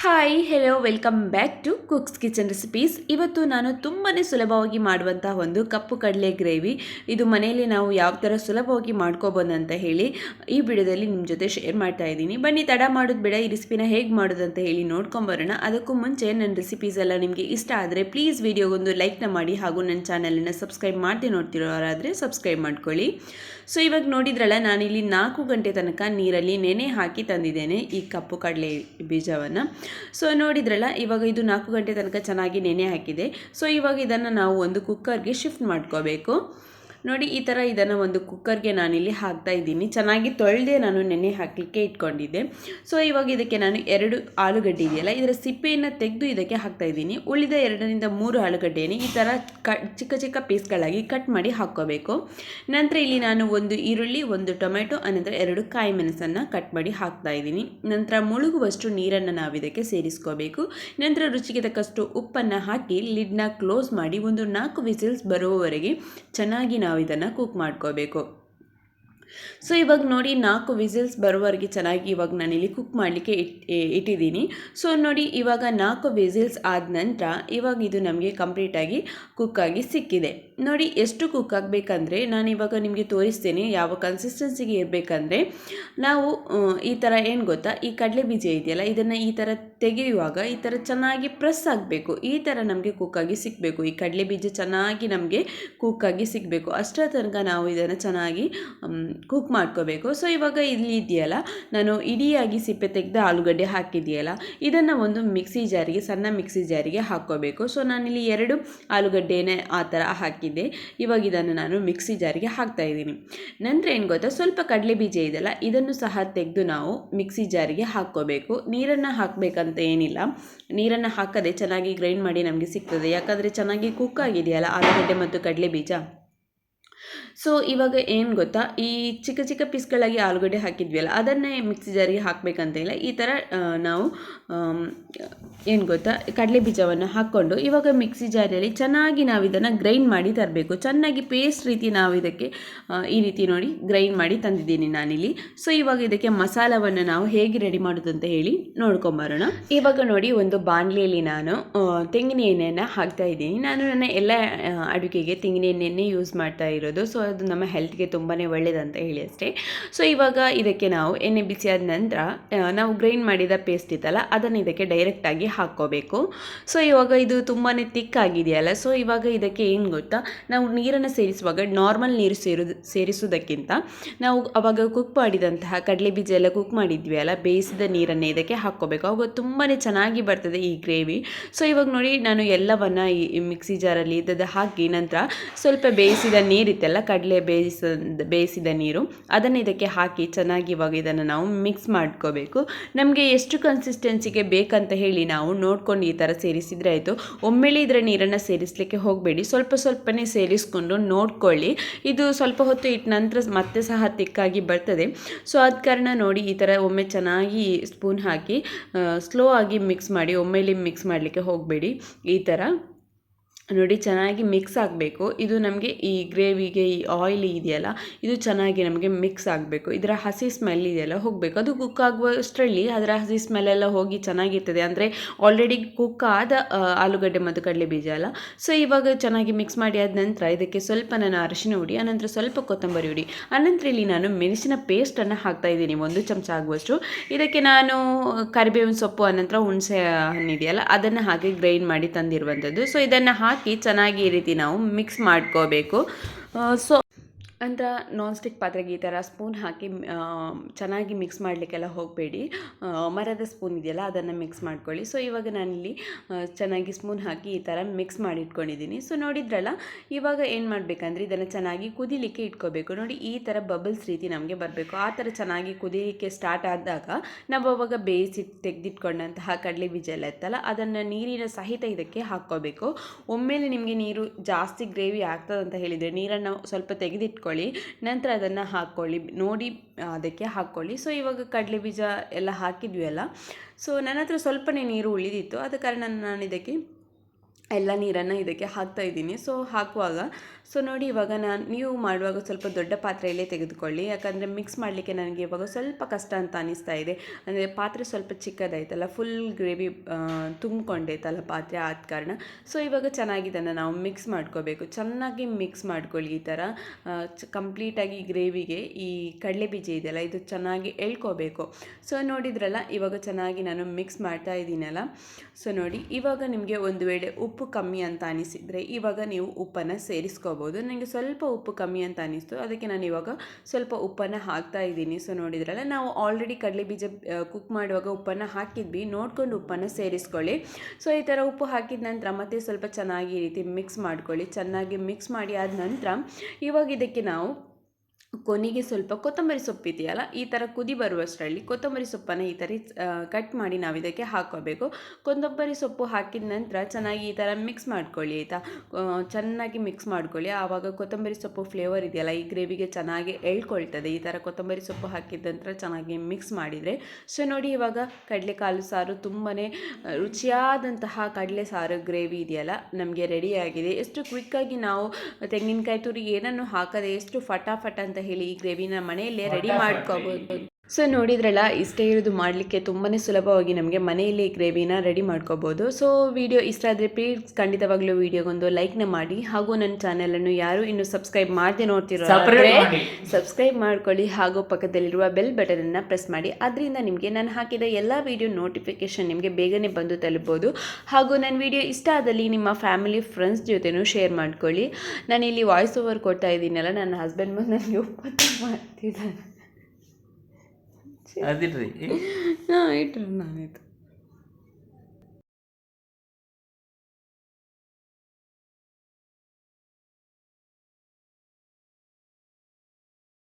Hi hello welcome back to cooks kitchen recipes ಇವತ್ತು ನಾನು ತುಂಬಾ ಸುಲಭವಾಗಿ ಮಾಡುವಂಥ ಒಂದು ಕಪ್ಪು ಕಡಲೆ ಗ್ರೇವಿ ಇದು ಮನೆಯಲ್ಲಿ ನಾವು ಯಾವ ಥರ ಸುಲಭವಾಗಿ ಮಾಡ್ಕೋಬೋದು ಅಂತ ಹೇಳಿ ಈ ವಿಡಿಯೋದಲ್ಲಿ ನಿಮ್ಮ ಜೊತೆ ಶೇರ್ ಮಾಡ್ತಾ ಇದ್ದೀನಿ. ಬನ್ನಿ, ತಡ ಮಾಡೋದು ಬೇಡ, ಈ ರೆಸಿಪಿನ ಹೇಗೆ ಮಾಡೋದು ಅಂತ ಹೇಳಿ ನೋಡ್ಕೊಂಬರೋಣ ಅದಕ್ಕೂ ಮುಂಚೆ ನನ್ನ ರೆಸಿಪೀಸ್ ಎಲ್ಲ ನಿಮಗೆ ಇಷ್ಟ ಆದರೆ ಪ್ಲೀಸ್ ವಿಡಿಯೋಗೊಂದು ಲೈಕ್ನ ಮಾಡಿ ಹಾಗೂ ನನ್ನ ಚಾನಲನ್ನು ಸಬ್ಸ್ಕ್ರೈಬ್ ಮಾಡದೆ ನೋಡ್ತಿರೋರಾದರೆ ಸಬ್ಸ್ಕ್ರೈಬ್ ಮಾಡ್ಕೊಳ್ಳಿ. ಸೊ ಇವಾಗ ನೋಡಿದ್ರಲ್ಲ, ನಾನಿಲ್ಲಿ ನಾಲ್ಕು ಗಂಟೆ ತನಕ ನೀರಲ್ಲಿ ನೆನೆ ಹಾಕಿ ತಂದಿದ್ದೇನೆ ಈ ಕಪ್ಪು ಕಡಲೆ ಬೀಜವನ್ನು. ಸೊ ನೋಡಿದ್ರಲ್ಲ, ಇವಾಗ ಇದು ನಾಲ್ಕು ಗಂಟೆ ತನಕ ಚೆನ್ನಾಗಿ ನೆನೆ ಹಾಕಿದೆ. ಸೊ ಇವಾಗ ಇದನ್ನು ನಾವು ಒಂದು ಕುಕ್ಕರ್ಗೆ ಶಿಫ್ಟ್ ಮಾಡ್ಕೋಬೇಕು. ನೋಡಿ, ಈ ಥರ ಇದನ್ನು ಒಂದು ಕುಕ್ಕರ್ಗೆ ನಾನಿಲ್ಲಿ ಹಾಕ್ತಾ ಇದ್ದೀನಿ. ಚೆನ್ನಾಗಿ ತೊಳೆದೇ ನಾನು ನೆನೆ ಹಾಕಲಿಕ್ಕೆ ಇಟ್ಕೊಂಡಿದ್ದೆ. ಸೊ ಇವಾಗ ಇದಕ್ಕೆ ನಾನು ಎರಡು ಆಲೂಗಡ್ಡೆ ಇದೆಯಲ್ಲ, ಇದರ ಸಿಪ್ಪೆಯನ್ನು ತೆಗೆದು ಇದಕ್ಕೆ ಹಾಕ್ತಾ ಇದ್ದೀನಿ. ಉಳಿದ ಎರಡರಿಂದ ಮೂರು ಆಲೂಗಡ್ಡೆಯನ್ನು ಈ ಥರ ಕ, ಚಿಕ್ಕ ಚಿಕ್ಕ ಪೀಸ್ಗಳಾಗಿ ಕಟ್ ಮಾಡಿ ಹಾಕ್ಕೋಬೇಕು. ನಂತರ ಇಲ್ಲಿ ನಾನು ಒಂದು ಈರುಳ್ಳಿ, ಒಂದು ಟೊಮೆಟೊ ಅನಂತರ ಎರಡು ಕಾಯಿ ಮೆಣಸನ್ನು ಕಟ್ ಮಾಡಿ ಹಾಕ್ತಾ ಇದ್ದೀನಿ. ನಂತರ ಮುಳುಗುವಷ್ಟು ನೀರನ್ನು ನಾವು ಇದಕ್ಕೆ ಸೇರಿಸ್ಕೋಬೇಕು. ನಂತರ ರುಚಿಗೆ ತಕ್ಕಷ್ಟು ಉಪ್ಪನ್ನು ಹಾಕಿ ಲಿಡ್ನ ಕ್ಲೋಸ್ ಮಾಡಿ ಒಂದು ನಾಲ್ಕು ವಿಸಿಲ್ಸ್ ಬರುವವರೆಗೆ ಚೆನ್ನಾಗಿ ನಾವು ಇದನ್ನು ಕುಕ್ ಮಾಡ್ಕೋಬೇಕು. ಸೊ ಇವಾಗ ನೋಡಿ ನಾಲ್ಕು ವಿಸಿಲ್ಸ್ ಬರುವವರೆಗೆ ಚೆನ್ನಾಗಿ ಇವಾಗ ನಾನಿಲ್ಲಿ ಕುಕ್ ಮಾಡಲಿಕ್ಕೆ ಇಟ್ ಇಟ್ಟಿದ್ದೀನಿ. ಸೊ ನೋಡಿ ಇವಾಗ ನಾಲ್ಕು ವಿಸಿಲ್ಸ್ ಆದ ನಂತರ ಇವಾಗ ಇದು ನಮಗೆ ಕಂಪ್ಲೀಟಾಗಿ ಕುಕ್ಕಾಗಿ ಸಿಕ್ಕಿದೆ. ನೋಡಿ ಎಷ್ಟು ಕುಕ್ ಆಗಬೇಕಂದ್ರೆ ನಾನು ಇವಾಗ ನಿಮಗೆ ತೋರಿಸ್ತೇನೆ ಯಾವ ಕನ್ಸಿಸ್ಟೆನ್ಸಿಗೆ ಇರಬೇಕಂದ್ರೆ ನಾವು ಈ ಥರ ಏನು ಗೊತ್ತಾ? ಈ ಕಡಲೆ ಬೀಜ ಇದೆಯಲ್ಲ, ಇದನ್ನು ಈ ಥರ ತೆಗೆಯುವಾಗ ಈ ಥರ ಚೆನ್ನಾಗಿ ಪ್ರೆಸ್ ಆಗಬೇಕು. ಈ ಥರ ನಮಗೆ ಕುಕ್ಕಾಗಿ ಸಿಗಬೇಕು. ಈ ಕಡಲೆ ಬೀಜ ಚೆನ್ನಾಗಿ ನಮಗೆ ಕುಕ್ಕಾಗಿ ಸಿಗಬೇಕು. ಅಷ್ಟರ ತನಕ ನಾವು ಇದನ್ನು ಚೆನ್ನಾಗಿ ಕುಕ್ ಮಾಡ್ಕೋಬೇಕು. ಸೊ ಇವಾಗ ಇಲ್ಲಿ ಇದೆಯಲ್ಲ? ನಾನು ಇಡಿಯಾಗಿ ಸಿಪ್ಪೆ ತೆಗೆದು ಆಲೂಗಡ್ಡೆ ಹಾಕಿದೆಯಲ್ಲ? ಇದನ್ನು ಒಂದು ಮಿಕ್ಸಿ ಜಾರಿಗೆ, ಸಣ್ಣ ಮಿಕ್ಸಿ ಜಾರಿಗೆ ಹಾಕ್ಕೋಬೇಕು. ಸೊ ನಾನಿಲ್ಲಿ ಎರಡು ಆಲೂಗಡ್ಡೆನೇ ಆ ಥರ ಹಾಕಿದ್ದೆ. ಇವಾಗ ಇದನ್ನು ನಾನು ಮಿಕ್ಸಿ ಜಾರಿಗೆ ಹಾಕ್ತಾ ಇದ್ದೀನಿ. ನಂತರ ಏನು ಗೊತ್ತಾ? ಸ್ವಲ್ಪ ಕಡಲೆ ಬೀಜ ಇದೆಯಲ್ಲ? ಇದನ್ನು ಸಹ ತೆಗೆದು ನಾವು ಮಿಕ್ಸಿ ಜಾರಿಗೆ ಹಾಕ್ಕೋಬೇಕು. ನೀರನ್ನು ಹಾಕಬೇಕಂತ ಏನಿಲ್ಲ. ನೀರನ್ನು ಹಾಕದೆ ಚೆನ್ನಾಗಿ ಗ್ರೈಂಡ್ ಮಾಡಿ ನಮಗೆ ಸಿಗ್ತದೆ. ಯಾಕಂದರೆ ಚೆನ್ನಾಗಿ ಕುಕ್ ಆಗಿದೆಯಲ್ಲ, ಆಲೂಗಡ್ಡೆ ಮತ್ತು ಕಡಲೆ ಬೀಜ ಸೊ ಇವಾಗ ಏನು ಗೊತ್ತಾ? ಈ ಚಿಕ್ಕ ಚಿಕ್ಕ ಪೀಸ್ಗಳಾಗಿ ಆಲೂಗಡ್ಡೆ ಹಾಕಿದ್ವಿ ಅದನ್ನೇ ಮಿಕ್ಸಿ ಜಾರಿಗೆ ಹಾಕಬೇಕಂತ ಇಲ್ಲ. ಈ ಥರ ನಾವು ಏನು ಗೊತ್ತಾ? ಕಡಲೆ ಬೀಜವನ್ನು ಹಾಕ್ಕೊಂಡು, ಇವಾಗ ಮಿಕ್ಸಿ ಜಾರಿಯಲ್ಲಿ ಚೆನ್ನಾಗಿ ನಾವು ಇದನ್ನು ಗ್ರೈಂಡ್ ಮಾಡಿ ತರಬೇಕು. ಚೆನ್ನಾಗಿ ಪೇಸ್ಟ್ ರೀತಿ ನಾವು ಇದಕ್ಕೆ ಈ ರೀತಿ ನೋಡಿ ಗ್ರೈಂಡ್ ಮಾಡಿ ತಂದಿದ್ದೀನಿ ನಾನಿಲ್ಲಿ. ಸೊ ಇವಾಗ ಇದಕ್ಕೆ ಮಸಾಲವನ್ನು ನಾವು ಹೇಗೆ ರೆಡಿ ಮಾಡೋದು ಅಂತ ಹೇಳಿ ನೋಡ್ಕೊಂಬರೋಣ. ಇವಾಗ ನೋಡಿ ಒಂದು ಬಾಣಲೆಯಲ್ಲಿ ನಾನು ತೆಂಗಿನ ಎಣ್ಣೆಯನ್ನು ಹಾಕ್ತಾ ಇದ್ದೀನಿ. ನಾನು ನನ್ನ ಎಲ್ಲ ಅಡುಗೆಗೆ ತೆಂಗಿನ ಎಣ್ಣೆಯನ್ನೇ ಯೂಸ್ ಮಾಡ್ತಾ ಇರೋದು. ಸೊ ಅದು ನಮ್ಮ ಹೆಲ್ತ್ಗೆ ತುಂಬಾ ಒಳ್ಳೆಯದಂತ ಹೇಳಿ ಅಷ್ಟೇ. ಸೊ ಇವಾಗ ಇದಕ್ಕೆ ನಾವು ಎಣ್ಣೆ ಬಿಸಿ ಆದ ನಂತರ ನಾವು ಗ್ರೈಂಡ್ ಮಾಡಿದ ಪೇಸ್ಟ್ ಇತ್ತಲ್ಲ, ಅದನ್ನು ಇದಕ್ಕೆ ಡೈರೆಕ್ಟಾಗಿ ಹಾಕ್ಕೋಬೇಕು. ಸೊ ಇವಾಗ ಇದು ತುಂಬಾ ತಿಕ್ಕಾಗಿದೆಯಲ್ಲ ಸೊ ಇವಾಗ ಇದಕ್ಕೆ ಏನು ಗೊತ್ತಾ? ನಾವು ನೀರನ್ನು ಸೇರಿಸುವಾಗ ನಾರ್ಮಲ್ ನೀರು ಸೇರು, ಸೇರಿಸುವುದಕ್ಕಿಂತ ನಾವು ಅವಾಗ ಕುಕ್ ಮಾಡಿದಂತಹ ಕಡಲೆ ಬೀಜ ಎಲ್ಲ ಕುಕ್ ಮಾಡಿದ್ವಿ ಅಲ್ಲ, ಬೇಯಿಸಿದ ನೀರನ್ನೇ ಇದಕ್ಕೆ ಹಾಕ್ಕೋಬೇಕು. ಅವಾಗ ತುಂಬಾ ಚೆನ್ನಾಗಿ ಬರ್ತದೆ ಈ ಗ್ರೇವಿ ಸೊ ಇವಾಗ ನೋಡಿ, ನಾನು ಎಲ್ಲವನ್ನು ಈ ಮಿಕ್ಸಿ ಜಾರಲ್ಲಿ ಇದ್ದದ್ದು ಹಾಕಿ ನಂತರ ಸ್ವಲ್ಪ ಬೇಯಿಸಿದ ನೀರಿತ್ತಲ್ಲ ಕಡಲೆ ಬೇಯಿಸ ಬೇಯಿಸಿದ ನೀರು, ಅದನ್ನು ಇದಕ್ಕೆ ಹಾಕಿ ಚೆನ್ನಾಗಿ ಇವಾಗ ಇದನ್ನು ನಾವು ಮಿಕ್ಸ್ ಮಾಡ್ಕೋಬೇಕು. ನಮಗೆ ಎಷ್ಟು ಕನ್ಸಿಸ್ಟೆನ್ಸಿಗೆ ಬೇಕಂತ ಹೇಳಿ ನಾವು ನೋಡ್ಕೊಂಡು ಈ ಥರ ಸೇರಿಸಿದರೆ ಆಯಿತು. ಒಮ್ಮೆಲೆ ಇದರ ನೀರನ್ನು ಸೇರಿಸಲಿಕ್ಕೆ ಹೋಗಬೇಡಿ. ಸ್ವಲ್ಪ ಸ್ವಲ್ಪನೇ ಸೇರಿಸ್ಕೊಂಡು ನೋಡ್ಕೊಳ್ಳಿ. ಇದು ಸ್ವಲ್ಪ ಹೊತ್ತು ಇಟ್ಟ ನಂತರ ಮತ್ತೆ ಸಹ ತಿಕ್ಕಾಗಿ ಬರ್ತದೆ. ಸೊ ಆದ ಕಾರಣ ನೋಡಿ ಈ ಥರ ಒಮ್ಮೆ ಚೆನ್ನಾಗಿ ಸ್ಪೂನ್ ಹಾಕಿ ಸ್ಲೋ ಆಗಿ ಮಿಕ್ಸ್ ಮಾಡಿ, ಒಮ್ಮೆಲೆ ಮಿಕ್ಸ್ ಮಾಡಲಿಕ್ಕೆ ಹೋಗಬೇಡಿ. ಈ ಥರ ನೋಡಿ ಚೆನ್ನಾಗಿ ಮಿಕ್ಸ್ ಆಗಬೇಕು. ಇದು ನಮಗೆ ಈ ಗ್ರೇವಿಗೆ ಈ ಆಯಿಲ್ ಇದೆಯಲ್ಲ, ಇದು ಚೆನ್ನಾಗಿ ನಮಗೆ ಮಿಕ್ಸ್ ಆಗಬೇಕು. ಇದರ ಹಸಿ ಸ್ಮೆಲ್ ಇದೆಯಲ್ಲ ಹೋಗಬೇಕು. ಅದು ಕುಕ್ ಆಗುವಷ್ಟರಲ್ಲಿ ಅದರ ಹಸಿ ಸ್ಮೆಲ್ಲೆಲ್ಲ ಹೋಗಿ ಚೆನ್ನಾಗಿರ್ತದೆ. ಅಂದರೆ ಆಲ್ರೆಡಿ ಕುಕ್ ಆದ ಆಲೂಗಡ್ಡೆ ಮತ್ತು ಕಡಲೆ ಬೀಜ ಅಲ್ಲ. ಸೊ ಇವಾಗ ಚೆನ್ನಾಗಿ ಮಿಕ್ಸ್ ಮಾಡಿ ಆದ ನಂತರ ಇದಕ್ಕೆ ಸ್ವಲ್ಪ ನಾನು ಅರಿಶಿನ ಹುಡಿ, ಆನಂತರ ಸ್ವಲ್ಪ ಕೊತ್ತಂಬರಿ ಹುಡಿ, ಆನಂತರ ಇಲ್ಲಿ ನಾನು ಮೆಣಸಿನ ಪೇಸ್ಟನ್ನು ಹಾಕ್ತಾ ಇದ್ದೀನಿ. ಒಂದು ಚಮಚ ಆಗುವಷ್ಟು. ಇದಕ್ಕೆ ನಾನು ಕರಿಬೇವಿನ ಸೊಪ್ಪು, ಆನಂತರ ಹುಣಸೆ ಹಣ್ಣಿದೆಯಲ್ಲ ಅದನ್ನು ಹಾಗೆ ಗ್ರೈಂಡ್ ಮಾಡಿ ತಂದಿರುವಂಥದ್ದು. ಸೊ ಇದನ್ನು ಹಾಕಿ ಹಾಕಿ ಚೆನ್ನಾಗಿ ಈ ರೀತಿ ನಾವು ಮಿಕ್ಸ್ ಮಾಡ್ಕೋಬೇಕು. ಸೊ ನಂತರ ನಾನ್ ಸ್ಟಿಕ್ ಪಾತ್ರೆಗೆ ಈ ಥರ ಸ್ಪೂನ್ ಹಾಕಿ ಚೆನ್ನಾಗಿ ಮಿಕ್ಸ್ ಮಾಡಲಿಕ್ಕೆಲ್ಲ ಹೋಗಬೇಡಿ. ಮರದ ಸ್ಪೂನ್ ಇದೆಯಲ್ಲ, ಅದನ್ನು ಮಿಕ್ಸ್ ಮಾಡ್ಕೊಳ್ಳಿ. ಸೊ ಇವಾಗ ನಾನಿಲ್ಲಿ ಚೆನ್ನಾಗಿ ಸ್ಪೂನ್ ಹಾಕಿ ಈ ಥರ ಮಿಕ್ಸ್ ಮಾಡಿ ಇಟ್ಕೊಂಡಿದ್ದೀನಿ ಸೊ ನೋಡಿದ್ರಲ್ಲ, ಇವಾಗ ಏನು ಮಾಡಬೇಕಂದ್ರೆ ಇದನ್ನು ಚೆನ್ನಾಗಿ ಕುದಿಲಿಕ್ಕೆ ಇಟ್ಕೋಬೇಕು. ನೋಡಿ, ಈ ಥರ ಬಬಲ್ಸ್ ರೀತಿ ನಮಗೆ ಬರಬೇಕು. ಆ ಥರ ಚೆನ್ನಾಗಿ ಕುದಿಲಿಕ್ಕೆ ಸ್ಟಾರ್ಟ್ ಆದಾಗ, ನಾವು ಅವಾಗ ಬೇಯಿಸಿ ತೆಗೆದಿಟ್ಕೊಂಡಂತಹ ಕಡಲೆ ಬೀಜ ಎಲ್ಲ ಇತ್ತಲ್ಲ, ಅದನ್ನು ನೀರಿನ ಸಹಿತ ಇದಕ್ಕೆ ಹಾಕ್ಕೋಬೇಕು. ಒಮ್ಮೆಲೆ ನಿಮಗೆ ನೀರು ಜಾಸ್ತಿ ಗ್ರೇವಿ ಆಗ್ತದಂತ ಅಂತ ಹೇಳಿದರೆ, ನೀರನ್ನು ಸ್ವಲ್ಪ ತೆಗೆದಿಟ್ಕೊಂಡು ಹಾಕ್ಕೊಳ್ಳಿ ನಂತರ ಅದನ್ನು ಹಾಕ್ಕೊಳ್ಳಿ ನೋಡಿ ಅದಕ್ಕೆ ಹಾಕ್ಕೊಳ್ಳಿ ಸೊ ಇವಾಗ ಕಡಲೆ ಬೀಜ ಎಲ್ಲ ಹಾಕಿದ್ವಿ ಅಲ್ಲ? ಸೊ ನನ್ನ ಹತ್ರ ಸ್ವಲ್ಪನೇ ನೀರು ಉಳಿದಿತ್ತು ಆದ ಕಾರಣ ನಾನು ಇದಕ್ಕೆ ಎಲ್ಲ ನೀರನ್ನು ಇದಕ್ಕೆ ಹಾಕ್ತಾ ಇದ್ದೀನಿ. ಸೊ ಹಾಕುವಾಗ ಸೊ ನೋಡಿ ಇವಾಗ ನಾನು, ನೀವು ಮಾಡುವಾಗ ಸ್ವಲ್ಪ ದೊಡ್ಡ ಪಾತ್ರೆಯಲ್ಲೇ ತೆಗೆದುಕೊಳ್ಳಿ. ಯಾಕಂದರೆ ಮಿಕ್ಸ್ ಮಾಡಲಿಕ್ಕೆ ನನಗೆ ಇವಾಗ ಸ್ವಲ್ಪ ಕಷ್ಟ ಅಂತ ಅನಿಸ್ತಾ ಇದೆ. ಅಂದರೆ ಪಾತ್ರೆ ಸ್ವಲ್ಪ ಚಿಕ್ಕದಾಯ್ತಲ್ಲ ಫುಲ್ ಗ್ರೇವಿ ತುಂಬಿಕೊಂಡೈತಲ್ಲ ಪಾತ್ರೆ ಆದ ಕಾರಣ. ಸೊ ಇವಾಗ ಚೆನ್ನಾಗಿ ಇದನ್ನು ನಾವು ಮಿಕ್ಸ್ ಮಾಡ್ಕೋಬೇಕು. ಚೆನ್ನಾಗಿ ಮಿಕ್ಸ್ ಮಾಡ್ಕೊಳ್ಳಿ ಈ ಥರ ಕಂಪ್ಲೀಟಾಗಿ ಗ್ರೇವಿಗೆ ಈ ಕಡಲೆ ಬೀಜ ಇದೆಯಲ್ಲ, ಇದು ಚೆನ್ನಾಗಿ ಎಳ್ಕೋಬೇಕು. ಸೊ ನೋಡಿದ್ರಲ್ಲ, ಇವಾಗ ಚೆನ್ನಾಗಿ ನಾನು ಮಿಕ್ಸ್ ಮಾಡ್ತಾ ಇದ್ದೀನಲ್ಲ. ಸೊ ನೋಡಿ, ಇವಾಗ ನಿಮಗೆ ಒಂದು ವೇಳೆ ಉಪ್ಪು ಕಮ್ಮಿ ಅಂತ ಅನಿಸಿದರೆ ಇವಾಗ ನೀವು ಉಪ್ಪನ್ನು ಸೇರಿಸ್ಕೋಬೋದು. ನನಗೆ ಸ್ವಲ್ಪ ಉಪ್ಪು ಕಮ್ಮಿ ಅಂತ ಅನಿಸ್ತು. ಅದಕ್ಕೆ ನಾನು ಇವಾಗ ಸ್ವಲ್ಪ ಉಪ್ಪನ್ನು ಹಾಕ್ತಾ ಇದ್ದೀನಿ. ಸೊ ನೋಡಿದ್ರಲ್ಲ, ನಾವು ಆಲ್ರೆಡಿ ಕಡಲೆ ಬೀಜ ಕುಕ್ ಮಾಡುವಾಗ ಉಪ್ಪನ್ನು ಹಾಕಿದ್ವಿ. ನೋಡ್ಕೊಂಡು ಉಪ್ಪನ್ನು ಸೇರಿಸ್ಕೊಳ್ಳಿ. ಸೊ ಈ ಥರ ಉಪ್ಪು ಹಾಕಿದ ನಂತರ ಮತ್ತೆ ಸ್ವಲ್ಪ ಚೆನ್ನಾಗಿ ಈ ರೀತಿ ಮಿಕ್ಸ್ ಮಾಡ್ಕೊಳ್ಳಿ. ಚೆನ್ನಾಗಿ ಮಿಕ್ಸ್ ಮಾಡಿ ಆದ ನಂತರ ಇವಾಗ ಇದಕ್ಕೆ ನಾವು ಕೊನೆಗೆ ಸ್ವಲ್ಪ ಕೊತ್ತಂಬರಿ ಸೊಪ್ಪು ಇದೆಯಲ್ಲ, ಈ ಥರ ಕುದಿ ಬರುವಷ್ಟರಲ್ಲಿ ಕೊತ್ತಂಬರಿ ಸೊಪ್ಪನ್ನು ಈ ಥರ ಕಟ್ ಮಾಡಿ ನಾವು ಇದಕ್ಕೆ ಹಾಕೋಬೇಕು. ಕೊತ್ತಂಬರಿ ಸೊಪ್ಪು ಹಾಕಿದ ನಂತರ ಚೆನ್ನಾಗಿ ಈ ಥರ ಮಿಕ್ಸ್ ಮಾಡ್ಕೊಳ್ಳಿ, ಆಯಿತಾ? ಚೆನ್ನಾಗಿ ಮಿಕ್ಸ್ ಮಾಡ್ಕೊಳ್ಳಿ. ಆವಾಗ ಕೊತ್ತಂಬರಿ ಸೊಪ್ಪು ಫ್ಲೇವರ್ ಇದೆಯಲ್ಲ, ಈ ಗ್ರೇವಿಗೆ ಚೆನ್ನಾಗಿ ಎಳ್ಕೊಳ್ತದೆ. ಈ ಥರ ಕೊತ್ತಂಬರಿ ಸೊಪ್ಪು ಹಾಕಿದ ನಂತರ ಚೆನ್ನಾಗಿ ಮಿಕ್ಸ್ ಮಾಡಿದರೆ, ಸೊ ನೋಡಿ ಇವಾಗ ಕಡಲೆಕಾಳು ಸಾರು ತುಂಬಾ ರುಚಿಯಾದಂತಹ ಕಡಲೆ ಸಾರು ಗ್ರೇವಿ ಇದೆಯಲ್ಲ, ನಮಗೆ ರೆಡಿಯಾಗಿದೆ ಎಷ್ಟು ಕ್ವಿಕ್ಕಾಗಿ ನಾವು ತೆಂಗಿನಕಾಯಿ ತುರಿ ಏನನ್ನು ಹಾಕದೆ ಎಷ್ಟು ಫಟಾಫಟ್ ಅಂತ ಹೇಳಿ ಈ ಗ್ರೇವಿನ ಮನೆಯಲ್ಲೇ ರೆಡಿ ಮಾಡ್ಕೋಬೋದು. ಸೊ ನೋಡಿದ್ರಲ್ಲ ಇಷ್ಟೇ ಇರೋದು ಮಾಡಲಿಕ್ಕೆ ತುಂಬಾ ಸುಲಭವಾಗಿ ನಮಗೆ ಮನೆಯಲ್ಲಿ ಗ್ರೇವಿನ ರೆಡಿ ಮಾಡ್ಕೋಬೋದು. ಸೊ ವಿಡಿಯೋ ಇಷ್ಟ ಆದರೆ ಪ್ಲೀಸ್ ಖಂಡಿತವಾಗ್ಲೂ ವಿಡಿಯೋಗೊಂದು ಲೈಕ್ನ ಮಾಡಿ. ಹಾಗೂ ನನ್ನ ಚಾನಲನ್ನು ಯಾರು ಇನ್ನು ಸಬ್ಸ್ಕ್ರೈಬ್ ಮಾಡದೆ ನೋಡ್ತಿರೋ ಸಬ್ಸ್ಕ್ರೈಬ್ ಮಾಡ್ಕೊಳ್ಳಿ. ಹಾಗೂ ಪಕ್ಕದಲ್ಲಿರುವ ಬೆಲ್ ಬಟನನ್ನು ಪ್ರೆಸ್ ಮಾಡಿ. ಅದರಿಂದ ನಿಮಗೆ ನಾನು ಹಾಕಿದ ಎಲ್ಲ ವಿಡಿಯೋ ನೋಟಿಫಿಕೇಶನ್ ನಿಮಗೆ ಬೇಗನೆ ಬಂದು ತಲುಪೋದು. ಹಾಗೂ ನನ್ನ ವಿಡಿಯೋ ಇಷ್ಟ ಆದಲ್ಲಿ ನಿಮ್ಮ ಫ್ಯಾಮಿಲಿ ಫ್ರೆಂಡ್ಸ್ ಜೊತೆನೂ ಶೇರ್ ಮಾಡ್ಕೊಳ್ಳಿ. ನಾನು ಇಲ್ಲಿ ವಾಯ್ಸ್ ಓವರ್ ಕೊಡ್ತಾ ಇದ್ದೀನಲ್ಲ ನನ್ನ ಹಸ್ಬೆಂಡ್ ಬಂದು ನನಗೆ ಒಪ್ಪತ್ತು ಮಾಡ್ತಿದ್ದಾನೆ ആ ഇട്ടിട്ടുണ്ട്